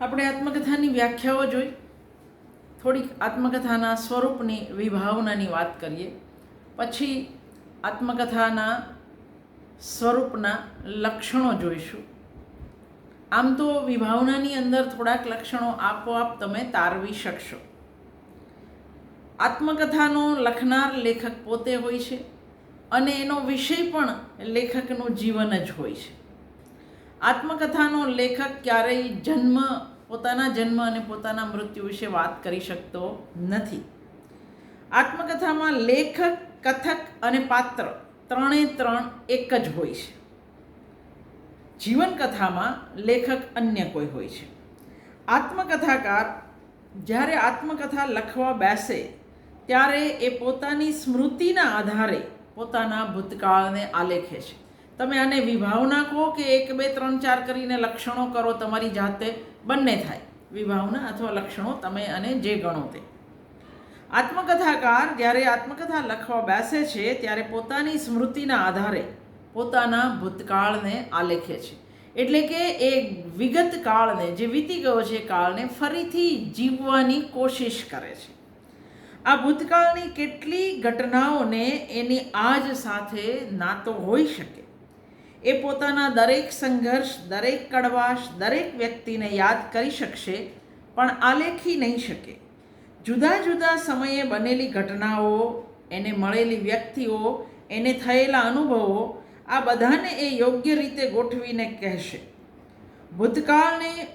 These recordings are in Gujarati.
આપણે આત્મકથાની વ્યાખ્યાઓ જોઈ. થોડીક આત્મકથાના સ્વરૂપની વિભાવનાની વાત કરીએ. પછી આત્મકથાના સ્વરૂપના લક્ષણો જોઈશું. આમ તો વિભાવનાની અંદર થોડાક લક્ષણો આપોઆપ તમે તારવી શકશો. આત્મકથાનો લખનાર લેખક પોતે હોય છે અને એનો વિષય પણ લેખકનું જીવન જ હોય છે. આત્મકથાનો લેખક ક્યારેય જન્મ, પોતાના જન્મ અને પોતાના મૃત્યુ વિશે વાત કરી શકતો નથી. આત્મકથામાં લેખક, કથક અને પાત્ર ત્રણે ત્રણ એક જ હોય છે. જીવનકથામાં લેખક અન્ય કોઈ હોય છે. આત્મકથાકાર જ્યારે આત્મકથા લખવા બેસે, ત્યારે એ પોતાની સ્મૃતિના આધારે પોતાના ભૂતકાળને આલેખે છે. તમે આને વિભાવના કહો કે એક, બે, ત્રણ, ચાર કરીને લક્ષણો કરો, તમારી જાતે બંને થાય. વિભાવના અથવા લક્ષણો તમે અને જે ગણો તે. આત્મકથાકાર જ્યારે આત્મકથા લખવા બેસે છે, ત્યારે પોતાની સ્મૃતિના આધારે પોતાના ભૂતકાળને આલેખે છે. એટલે કે એ વિગત કાળને, જે વીતી ગયો છે કાળને ફરીથી જીવવાની કોશિશ કરે છે. આ ભૂતકાળની કેટલી ઘટનાઓને એની આજ સાથે નાતો હોઈ શકે? એ પોતાના દરેક સંઘર્ષ, દરેક કડવાશ, દરેક વ્યક્તિને યાદ કરી શકશે, પણ આલેખી નહીં શકે. જુદા જુદા સમયે બનેલી ઘટનાઓ, એને મળેલી વ્યક્તિઓ, એને થયેલા અનુભવો, આ બધાને એ યોગ્ય રીતે ગોઠવીને કહેશે. ભૂતકાળને,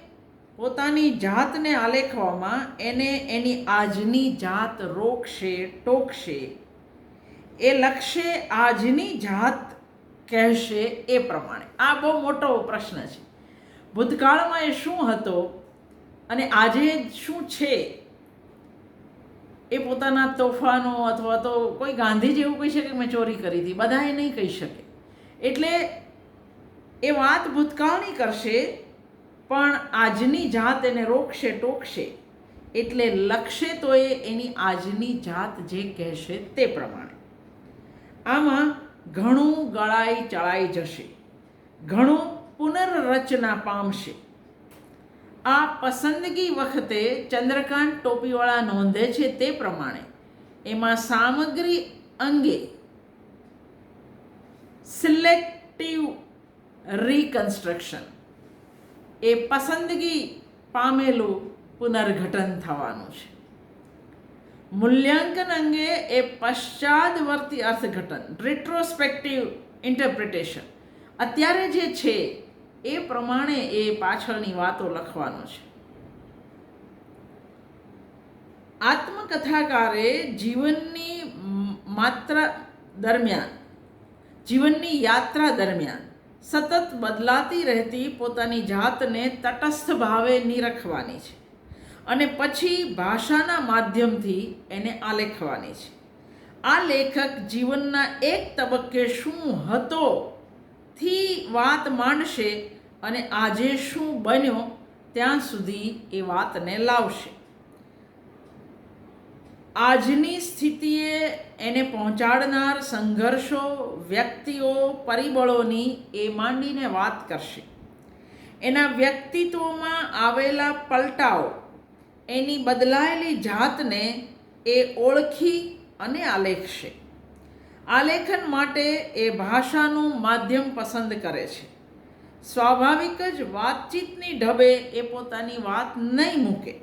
પોતાની જાતને આલેખવામાં એને એની આજની જાત રોકશે, ટોકશે. એ લખશે, આજની જાત કહેશે એ પ્રમાણે. આ બહુ મોટો પ્રશ્ન છે. ભૂતકાળમાં એ શું હતો અને આજે શું છે? એ પોતાના તોફાનો અથવા તો કોઈ ગાંધી જેવું કહી શકે મેં ચોરી કરી હતી બધા એ નહીં કહી શકે. એટલે એ વાત ભૂતકાળની કરશે, પણ આજની જાત એને રોકશે, ટોકશે. એટલે લખશે તો એ એની આજની જાત જે કહેશે તે પ્રમાણે. આમાં ઘણું ગળાઈ ચડાઈ જશે. ઘણું પુનર્રચના પામશે. આ પસંદગી વખતે ચંદ્રકાંત ટોપીવાળા નોંધે છે તે પ્રમાણે. એમાં સામગ્રી અંગે સિલેક્ટિવ રિકન્સ્ટ્રક્શન. એ પસંદગી પામેલું પુનર્ગઠન થવાનું છે. મૂલ્યાંકન અંગે એ પશ્ચાદવર્તી અર્થઘટન રિટ્રોસ્પેક્ટિવ ઇન્ટરપ્રિટેશન અત્યારે જે છે, એ પ્રમાણે એ પાછળની વાતો લખવાનો છે. આત્મકથાકારે જીવનની માત્ર દરમિયાન, જીવનની યાત્રા દરમિયાન સતત બદલાતી રહેતી પોતાની જાતને તટસ્થ ભાવે નિરખવાની છે. અને પછી ભાષાના માધ્યમથી એને આલેખવાની છે. આ લેખક જીવનના એક તબક્કે શું હતો થી વાત માંડશે અને આજે શું બન્યો ત્યાં સુધી એ વાતને લાવશે. આજની સ્થિતિએ એને પહોંચાડનાર સંઘર્ષો, વ્યક્તિઓ, પરિબળોની એ માંડીને વાત કરશે. એના વ્યક્તિત્વમાં આવેલા પલટાઓ એની બદલાયેલી જાતને એ ઓળખી અને આલેખશે. આલેખન માટે એ ભાષાનું માધ્યમ પસંદ કરે છે. સ્વાભાવિક જ વાતચીતની ઢબે એ પોતાની વાત નહીં મૂકે.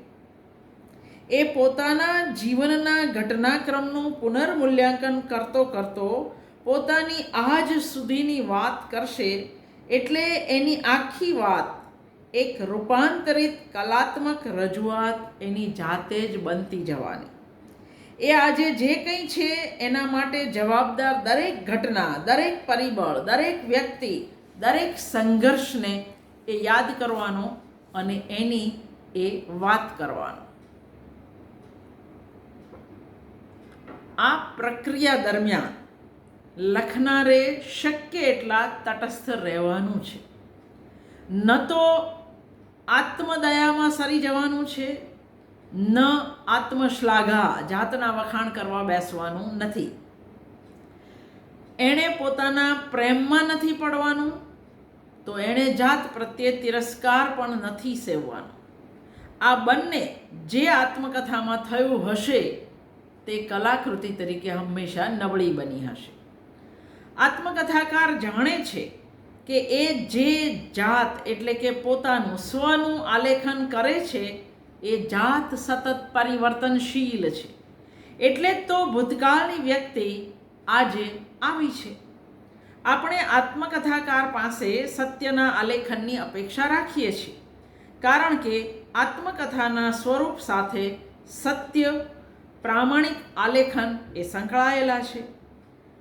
એ પોતાના જીવનના ઘટનાક્રમનું પુનર્મૂલ્યાંકન કરતો કરતો પોતાની આજ સુધીની વાત કરશે એટલે એની આખી વાત એક રૂપાંતરિત કલાત્મક રજૂઆત એની જાતે જ બનતી જવાની. એ આજે જે કંઈ છે એના માટે જવાબદાર દરેક ઘટના, દરેક પરિબળ, દરેક વ્યક્તિ, દરેક સંઘર્ષને એ યાદ કરવાનો અને એની એ વાત કરવાનો. આ પ્રક્રિયા દરમિયાન લખનારે શક્ય એટલા તટસ્થ રહેવાનું છે. ન તો આત્મદયામાં સરી જવાનું છે. ન આત્મશ્લાઘા, જાતના વખાણ કરવા બેસવાનું નથી. એણે પોતાના પ્રેમમાં નથી પડવાનું, તો એણે જાત પ્રત્યે તિરસ્કાર પણ નથી સેવવાનો. આ બંને જે આત્મકથામાં થયું હશે, તે કલાકૃતિ તરીકે હંમેશા નબળી બની હશે. આત્મકથાકાર જાણે છે કે એ જે જાત એટલે કે પોતાનું સ્વનું આલેખન કરે છે, એ જાત સતત પરિવર્તનશીલ છે. એટલે જ તો ભૂતકાળની વ્યક્તિ આજે આવી છે. આપણે આત્મકથાકાર પાસે સત્યના આલેખનની અપેક્ષા રાખીએ છીએ. કારણ કે આત્મકથાના સ્વરૂપ સાથે સત્ય, પ્રામાણિક આલેખન એ સંકળાયેલા છે.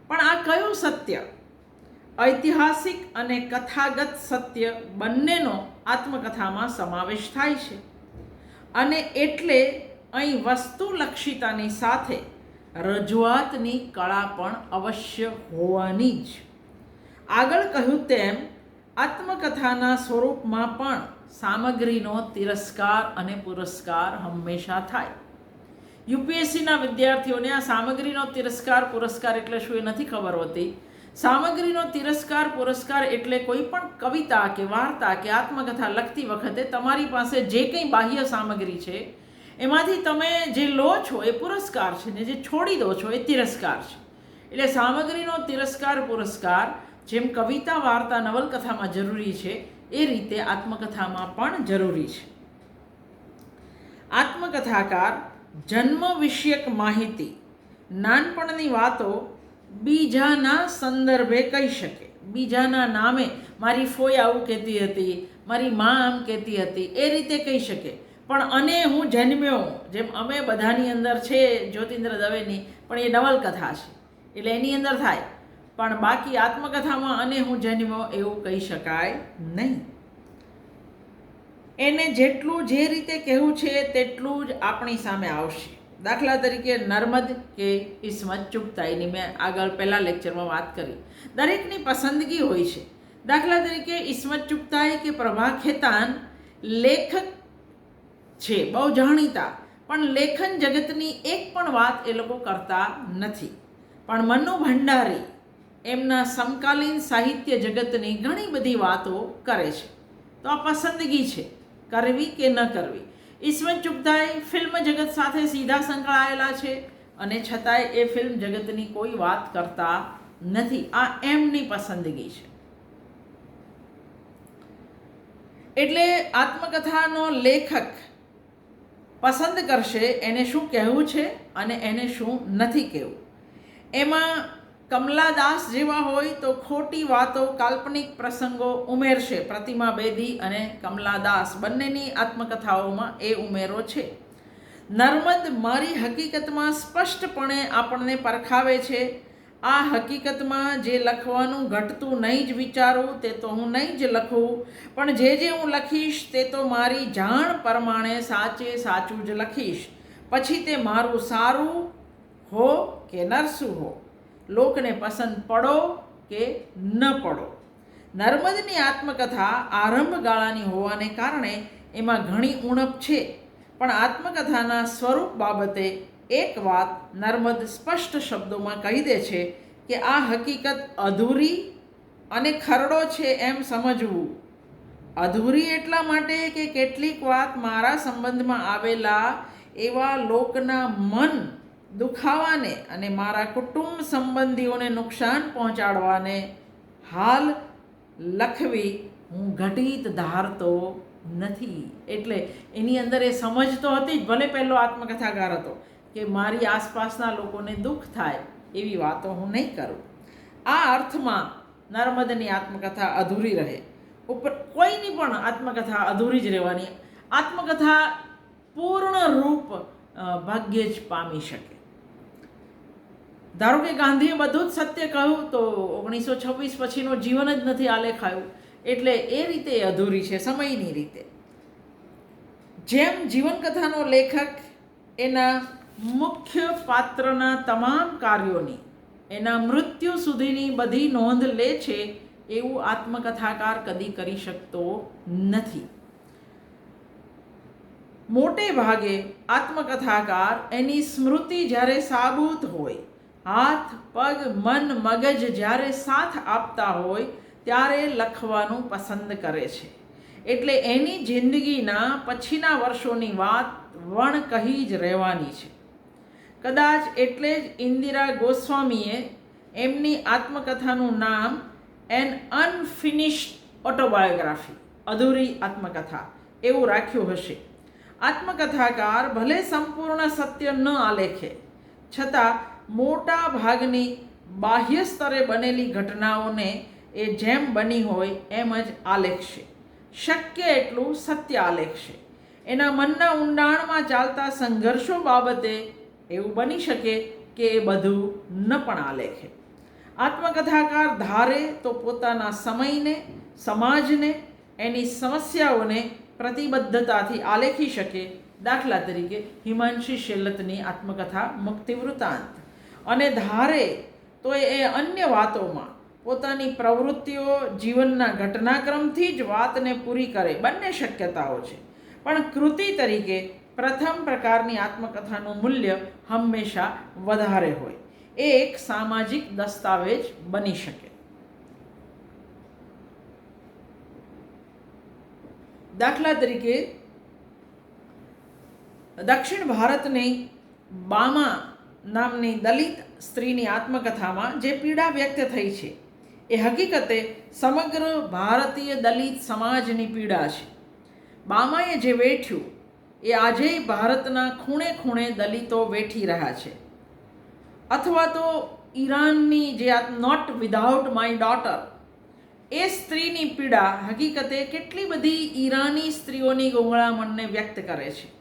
પણ આ કયું સત્ય? ઐતિહાસિક અને કથાગત સત્ય બંનેનો આત્મકથામાં સમાવેશ થાય છે. અને એટલે અહીં વસ્તુલક્ષિતાની સાથે રજૂઆતની કળા પણ અવશ્ય હોવાની જ. આગળ કહ્યું તેમ, આત્મકથાના સ્વરૂપમાં પણ સામગ્રીનો તિરસ્કાર અને પુરસ્કાર હંમેશા થાય. યુપીએસસીના વિદ્યાર્થીઓને આ સામગ્રીનો તિરસ્કાર, પુરસ્કાર એટલે શું એ નથી ખબર હોતી. સામગ્રીનો તિરસ્કાર, પુરસ્કાર એટલે કોઈ પણ કવિતા કે વાર્તા કે આત્મકથા લખતી વખતે તમારી પાસે જે કંઈ બાહ્ય સામગ્રી છે, એમાંથી તમે જે લો છો એ પુરસ્કાર છે ને જે છોડી દો છો એ તિરસ્કાર છે. એટલે સામગ્રીનો તિરસ્કાર, પુરસ્કાર જેમ કવિતા, વાર્તા, નવલકથામાં જરૂરી છે, એ રીતે આત્મકથામાં પણ જરૂરી છે. આત્મકથાકાર જન્મ વિષયક માહિતી, નાનપણની વાતો બીજાના સંદર્ભે કહી શકે. બીજાના નામે મારી ફોઈ આવું કહેતી હતી, મારી મા આમ કહેતી હતી, એ રીતે કહી શકે. પણ અને હું જન્મ્યો જેમ અમે બધાની અંદર છે જ્યોતિન્દ્ર દવેની, પણ એ નવલકથા છે. એટલે એની અંદર થાય. પણ બાકી આત્મકથામાં અને હું જન્મ્યો એવું કહી શકાય નહીં. એને જેટલું જે રીતે કહેવું છે, તેટલું જ આપણી સામે આવશે. દાખલા તરીકે નર્મદ કે ઇસ્મત ચૂકતાઈની મેં આગળ પહેલાં લેક્ચરમાં વાત કરી. દરેકની પસંદગી હોય છે. દાખલા તરીકે ઇસ્મત ચૂકતાઈ કે પ્રભા ખેતાન લેખક છે, બહુ જાણીતા, પણ લેખન જગતની એક પણ વાત એ લોકો કરતા નથી. પણ મનુ ભંડારી એમના સમકાલીન સાહિત્ય જગતની ઘણી બધી વાતો કરે છે. તો આ પસંદગી છે, કરવી કે ન કરવી? ઈશ્વર ચુગતાઈ ફિલ્મ જગત સાથે સીધા સંકળાયેલા છે. અને છતાંય એ ફિલ્મ જગતની કોઈ વાત કરતા નથી. આ એમની પસંદગી છે. એટલે આત્મકથાનો લેખક પસંદ કરશે એને શું કહેવું છે અને એને શું નથી કહેવું. એમાં કમલાદાસ જેવા હોય તો ખોટી વાતો કાલ્પનિક પ્રસંગો ઉમેરશે. પ્રતિમા બેદી અને કમલાદાસ બંનેની આત્મકથાઓમાં એ ઉમેરો છે. નર્મદ મારી હકીકતમાં સ્પષ્ટપણે આપણને પરખાવે છે. આ હકીકતમાં જે લખવાનું ઘટતું નહીં જ વિચારું તે તો હું નહીં જ લખું. પણ જે જે હું લખીશ તે તો મારી જાણ પ્રમાણે સાચે સાચું જ લખીશ. પછી તે મારું સારું હો કે નરસું હો? લોકને પસંદ પડો કે ન પડો. નર્મદની આત્મકથા આરંભ ગાળાની હોવાને કારણે એમાં ઘણી ઉણપ છે. પણ આત્મકથાના સ્વરૂપ બાબતે એક વાત નર્મદ સ્પષ્ટ શબ્દોમાં કહી દે છે કે આ હકીકત અધૂરી અને ખરડો છે એમ સમજવું. અધૂરી એટલા માટે કે કેટલીક વાત મારા સંબંધમાં આવેલા એવા લોકના મન દુખાવાને અને મારા કુટુંબ સંબંધીઓને નુકસાન પહોંચાડવાને હાલ લખવી હું ઘટિત ધારતો નથી. એટલે એની અંદર એ સમજ તો હતી જ, ભલે પહેલો આત્મકથાકાર હતો, કે મારી આસપાસના લોકોને દુઃખ થાય એવી વાતો હું નહીં કરું. આ અર્થમાં નર્મદની આત્મકથા અધૂરી રહે. ઉપર કોઈની પણ આત્મકથા અધૂરી જ રહેવાની. આત્મકથા પૂર્ણ રૂપ ભાગ્યે જ પામી શકે. ધારો કે ગાંધીએ બધું જ સત્ય કહ્યું, તો ઓગણીસો છવ્વીસ પછીનું જીવન જ નથી આલેખાયું. એટલે એ રીતે અધૂરી છે, સમયની રીતે. જેમ જીવનકથાનો લેખક એના મુખ્ય પાત્રના તમામ કાર્યોની, એના મૃત્યુ સુધીની બધી નોંધ લે છે, એવું આત્મકથાકાર કદી કરી શકતો નથી. મોટે ભાગે આત્મકથાકાર એની સ્મૃતિ જ્યારે સાબૂત હોય હાથ, પગ, મન, મગજ જ્યારે સાથ આપતા હોય, ત્યારે લખવાનું પસંદ કરે છે. એટલે એની જિંદગીના પછીના વર્ષોની વાત વણ કહી જ રહેવાની છે. કદાચ એટલે જ ઇન્દિરા ગોસ્વામીએ એમની આત્મકથાનું નામ એન અનફિનિશ્ડ ઓટોબાયોગ્રાફી અધૂરી આત્મકથા, એવું રાખ્યું હશે. આત્મકથાકાર ભલે સંપૂર્ણ સત્ય ન આલેખે, છતાં મોટા ભાગની બાહ્ય સ્તરે બનેલી ઘટનાઓને એ જેમ બની હોય એમ જ આલેખશે શક્ય એટલું સત્ય આલેખશે એના મનના ઊંડાણમાં ચાલતા સંઘર્ષો બાબતે એવું બની શકે કે એ બધું ન પણ આલેખે આત્મકથાકાર ધારે તો પોતાના સમયને, સમાજને, એની સમસ્યાઓને પ્રતિબદ્ધતાથી આલેખી શકે. દાખલા તરીકે હિમાંશી શેલતની આત્મકથા મુક્તિ વૃત્તાંત. અને ધારે તો એ અન્ય વાતોમાં પોતાની પ્રવૃત્તિઓ જીવનના ઘટનાક્રમથી જ વાતને પૂરી કરે. બંને શક્યતાઓ છે. પણ કૃતિ તરીકે પ્રથમ પ્રકારની આત્મકથાનું મૂલ્ય હંમેશા વધારે હોય. એ એક સામાજિક દસ્તાવેજ બની શકે. દાખલા તરીકે દક્ષિણ ભારતની બામા નામની દલિત સ્ત્રીની આત્મકથામાં જે પીડા વ્યક્ત થઈ છે, એ હકીકતે સમગ્ર ભારતીય દલિત સમાજની પીડા છે. બામાએ જે વેઠ્યું, એ આજે ભારતના ખૂણે ખૂણે દલિતો વેઠી રહ્યા છે. અથવા તો ઈરાનની જે નોટ વિધાઉટ માય ડોટર એ સ્ત્રીની પીડા હકીકતે કેટલી બધી ઈરાની સ્ત્રીઓની ગોંગળામણને વ્યક્ત કરે છે.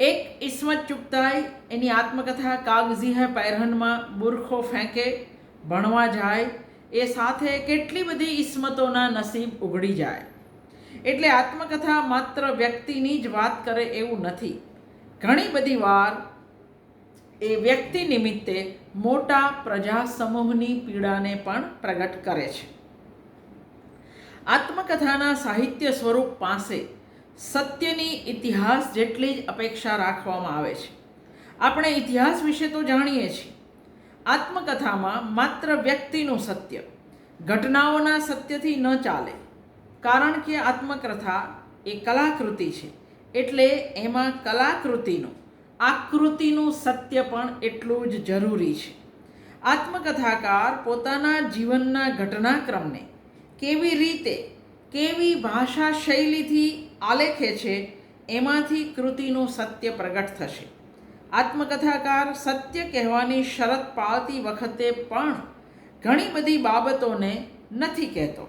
એક ઇસ્મત ચુગતાઈ એની આત્મકથા કાગઝી હે પહેરહનમાં બુરખો ફેંકે, ભણવા જાય, એ સાથે કેટલી બધી ઇસ્મતોના નસીબ ઉઘડી જાય. એટલે આત્મકથા માત્ર વ્યક્તિની જ વાત કરે એવું નથી. ઘણી બધી વાર એ વ્યક્તિ નિમિત્તે મોટા પ્રજા સમૂહની પીડાને પણ પ્રગટ કરે છે. આત્મકથાના સાહિત્ય સ્વરૂપ પાસે સત્યની ઇતિહાસ જેટલી જ અપેક્ષા રાખવામાં આવે છે. આપણે ઇતિહાસ વિશે તો જાણીએ છીએ. આત્મકથામાં માત્ર વ્યક્તિનું સત્ય, ઘટનાઓના સત્યથી ન ચાલે, કારણ કે આત્મકથા એ કલાકૃતિ છે. એટલે એમાં કલાકૃતિનું, આકૃતિનું સત્ય પણ એટલું જ જરૂરી છે. આત્મકથાકાર પોતાના જીવનના ઘટનાક્રમને કેવી રીતે, કેવી ભાષા શૈલીથી આલેખે છે, એમાંથી કૃતિનું સત્ય પ્રગટ થશે. આત્મકથાકાર સત્ય કહેવાની શરત પાળતી વખતે પણ ઘણી બધી બાબતોને નથી કહેતો.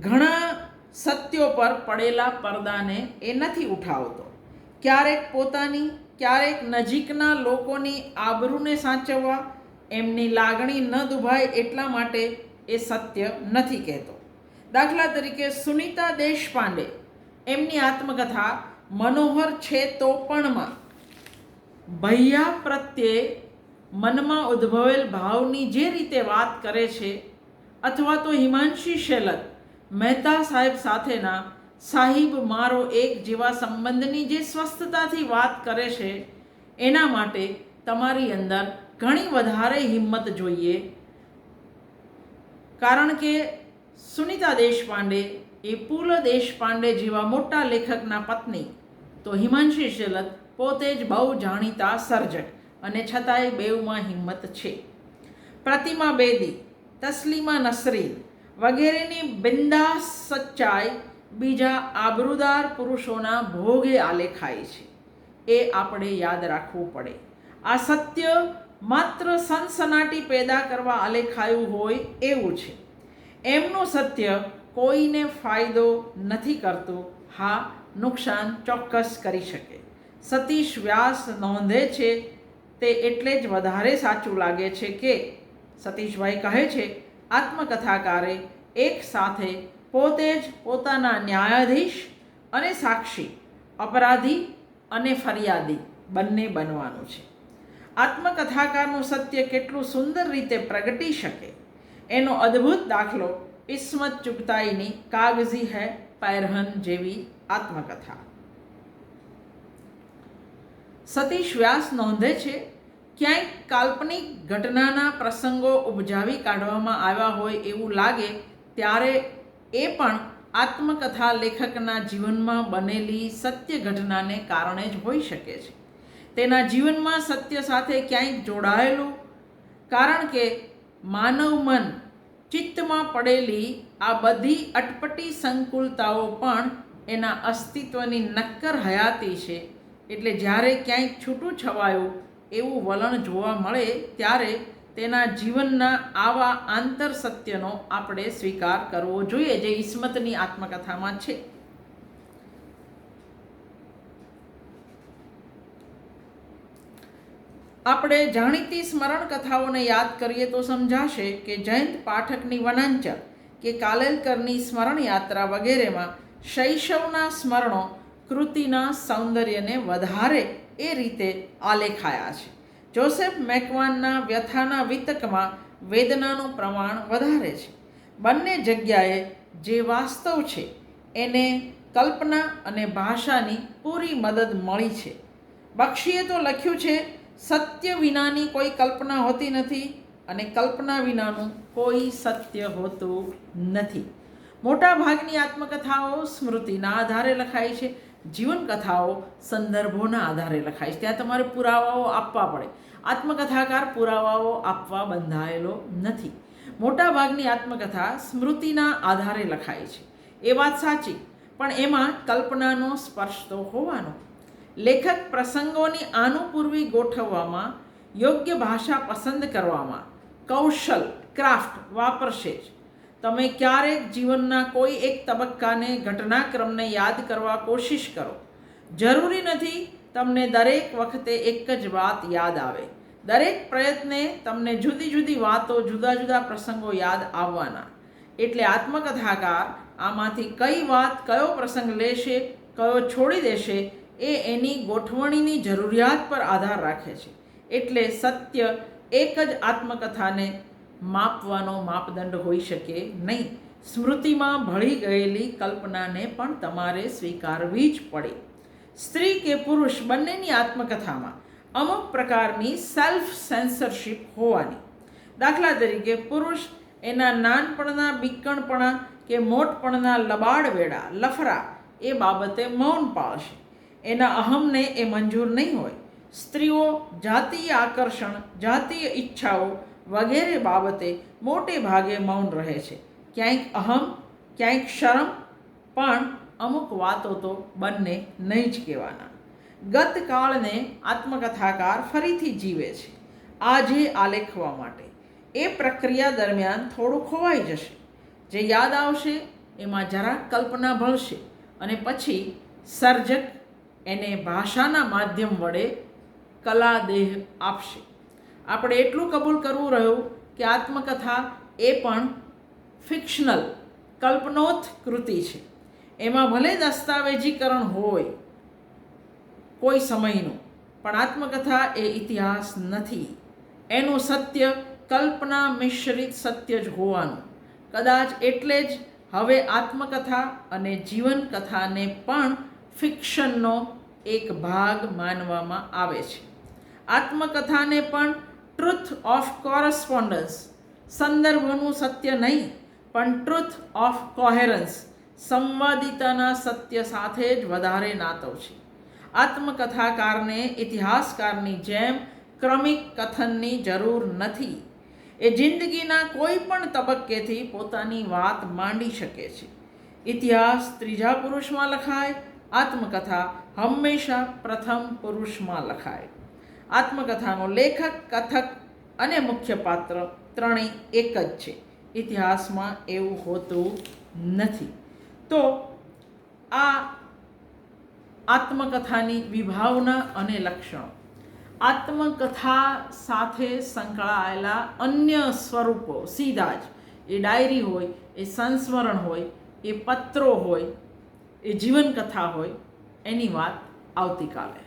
ઘણા સત્યો પર પડેલા પડદાને એ નથી ઉઠાવતો. ક્યારેક પોતાની, ક્યારેક નજીકના લોકોની આબરૂને સાચવવા, એમની લાગણી ન દુભાય એટલા માટે એ સત્ય નથી કહેતો. દાખલા તરીકે સુનિતા દેશપાંડે એમની આત્મકથા મનોહર છે તો પણમાં. ભૈયા પ્રત્યે મનમાં ઉદ્ભવેલ ભાવની જે રીતે વાત કરે છે, અથવા તો હિમાંશી શેલત મહેતા સાહેબ સાથેના સાહિબ મારો એક જેવા સંબંધની જે સ્વસ્થતાથી વાત કરે છે, એના માટે તમારી અંદર ઘણી વધારે હિંમત જોઈએ. કારણ કે સુનિતા દેશપાંડે એ પુલ દેશપાંડે જેવા મોટા લેખકના પત્ની તો હિમાંશી શેલત પોતે જ બહુ જાણીતા સર્જક અને છતાંય બેઉમાં હિંમત છે. પ્રતિમા બેદી, તસ્લીમા નસરીન વગેરેની બિંદાસ સચ્ચાઈ બીજા આબરૂદાર પુરુષોના ભોગે આલેખાય છે. એ આપણે યાદ રાખવું પડે. આ સત્ય માત્ર સનસનાટી પેદા કરવા આલેખાયું હોય એવું છે. એમનું સત્ય કોઈને ફાયદો નથી કરતો, હા, નુકસાન ચોક્કસ કરી શકે. સતીશ વ્યાસ નોંધે છે, તે એટલે જ વધારે સાચું લાગે છે કે, સતીશભાઈ કહે છે, આત્મકથાકારે એક સાથે પોતે જ પોતાના ન્યાયાધીશ અને સાક્ષી, અપરાધી અને ફરિયાદી બંને બનવાનું છે. આત્મકથાકારનું સત્ય કેટલું સુંદર રીતે પ્રગટી શકે, એનો અદ્ભુત દાખલો ઇસ્મત ચુગતાઈની કાગઝી હૈ પૈરહન જેવી આત્મકથા સતીશ વ્યાસ નોંધે છે ક્યાંય કાલ્પનિક ઘટનાના પ્રસંગો ઉપજાવી કાઢવામાં આવ્યા હોય એવું લાગે ત્યારે એ પણ આત્મકથા લેખકના જીવનમાં બનેલી સત્ય ઘટનાને કારણે જ હોઈ શકે છે તેના જીવનમાં સત્ય સાથે ક્યાંય જોડાયેલું કારણ કે માનવ મન ચિત્તમાં પડેલી આ બધી અટપટી સંકુલતાઓ પણ એના અસ્તિત્વની નક્કર હયાતી છે. એટલે જ્યારે ક્યાંય છૂટું છવાયું, એવું વલણ જોવા મળે, ત્યારે તેના જીવનના આવા આંતર સત્યનો આપણે સ્વીકાર કરવો જોઈએ જે ઈસ્મતની આત્મકથામાં છે. આપણે જાણીતી સ્મરણ કથાઓને યાદ કરીએ તો સમજાશે કે જયંત પાઠકની વનાંચલ કે કાલેલકરની સ્મરણ યાત્રા વગેરેમાં શૈશવના સ્મરણો કૃતિના સૌંદર્યને વધારે એ રીતે આલેખાયા છે. જોસેફ મેકવાનના વ્યથાના વિતકમાં વેદનાનું પ્રમાણ વધારે છે. બંને જગ્યાએ જે વાસ્તવ છે, એને કલ્પના અને ભાષાની પૂરી મદદ મળી છે. બક્ષીએ તો લખ્યું છે સત્ય વિનાની કોઈ કલ્પના હોતી નથી અને કલ્પના વિનાનું કોઈ સત્ય હોતું નથી. મોટા ભાગની આત્મકથાઓ સ્મૃતિના આધારે લખાય છે. જીવનકથાઓ સંદર્ભોના આધારે લખાય છે. ત્યાં તમારે પુરાવાઓ આપવા પડે. આત્મકથાકાર પુરાવાઓ આપવા બંધાયેલો નથી. મોટા ભાગની આત્મકથા સ્મૃતિના આધારે લખાય છે. એ વાત સાચી. પણ એમાં કલ્પનાનો સ્પર્શ તો હોવાનો. લેખક પ્રસંગોની આનુપૂર્વી ગોઠવવામાં યોગ્ય ભાષા પસંદ કરવામાં કૌશલ, ક્રાફ્ટ વાપરશે જ. તમે ક્યારેક જીવનના કોઈ એક તબક્કાને ઘટનાક્રમને યાદ કરવા કોશિશ કરો. જરૂરી નથી તમને દરેક વખતે એક જ વાત યાદ આવે. દરેક પ્રયત્ને તમને જુદી જુદી વાતો, જુદા જુદા પ્રસંગો યાદ આવવાના. એટલે આત્મકથાકાર આમાંથી કઈ વાત કયો પ્રસંગ લેશે, કયો છોડી દેશે એ એની ગોઠવણીની જરૂરિયાત પર આધાર રાખે છે. એટલે સત્ય એક જ આત્મકથાને માપવાનો માપદંડ હોઈ શકે નહીં. સ્મૃતિમાં ભળી ગયેલી કલ્પનાને પણ તમારે સ્વીકારવી જ પડે. સ્ત્રી કે પુરુષ બંનેની આત્મકથામાં અમુક પ્રકારની સેલ્ફ સેન્સરશિપ હોવાની. દાખલા તરીકે પુરુષ એના નાનપણના, બીકણપણા કે મોટપણના લબાડ વેડા, લફરા એ બાબતે મૌન પાળશે. એના અહમને એ મંજૂર નહીં હોય. સ્ત્રીઓ જાતીય આકર્ષણ, જાતીય ઈચ્છાઓ વગેરે બાબતે મોટે ભાગે મૌન રહે છે. ક્યાંક અહમ, ક્યાંક શરમ, પણ અમુક વાતો તો બંને નહીં જ કહેવાના. ગતકાળને આત્મકથાકાર ફરીથી જીવે છે. આજે આલેખવા માટે. એ પ્રક્રિયા દરમિયાન થોડું ખોવાઈ જશે. જે યાદ આવશે, એમાં જરાક કલ્પના ભળશે અને પછી સર્જક એને ભાષાના માધ્યમ વડે કલા દેહ આપશે. આપણે એટલું કબૂલ કરવું રહ્યું કે આત્મકથા એ પણ ફિક્શનલ કલ્પનોથ કૃતિ છે. એમાં ભલે દસ્તાવેજીકરણ હોય કોઈ સમયનું, પણ આત્મકથા એ ઇતિહાસ નથી. એનું સત્ય કલ્પના મિશ્રિત સત્ય જ હોવાનું. કદાચ એટલે જ હવે આત્મકથા અને જીવનકથાને પણ ફિક્શનનો એક ભાગ માનવામાં આવે છે. આત્મકથાને પણ ટ્રુથ ઓફ કોરસ્પોન્ડન્સ સંદર્ભનું સત્ય નહીં, પણ ટ્રુથ ઓફ કોહેરન્સ સંવાદિતાના સત્ય સાથે જ વધારે નાતો છે. આત્મકથાકારને ઇતિહાસકારની જેમ ક્રમિક કથનની જરૂર નથી. એ જિંદગીના કોઈ પણ તબક્કેથી પોતાની વાત માંડી શકે છે. ઇતિહાસ ત્રીજા પુરુષમાં લખાય આત્મકથા હંમેશા પ્રથમ પુરુષમાં લખાય આત્મકથાનો લેખક કથક અને મુખ્ય પાત્ર ત્રણેય એક જ છે. ઇતિહાસમાં એવું હોતું નથી. તો આ આત્મકથાની વિભાવના અને લક્ષણો. આત્મકથા સાથે સંકળાયેલા અન્ય સ્વરૂપો સીધા જ, એ ડાયરી હોય, એ સંસ્મરણ હોય, એ પત્રો હોય એ જીવનકથા હોય એની વાત આવતીકાલે.